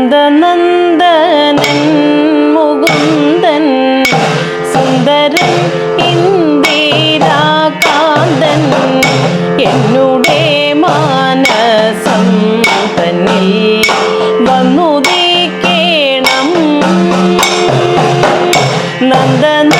നന്ദനന്ദനൻ മുകുന്ദൻ സുന്ദരൻ ഇന്ദിരാകാന്തൻ എന്നുടെ മാനസം തന്നിൽ വന്നു കേണം. നന്ദന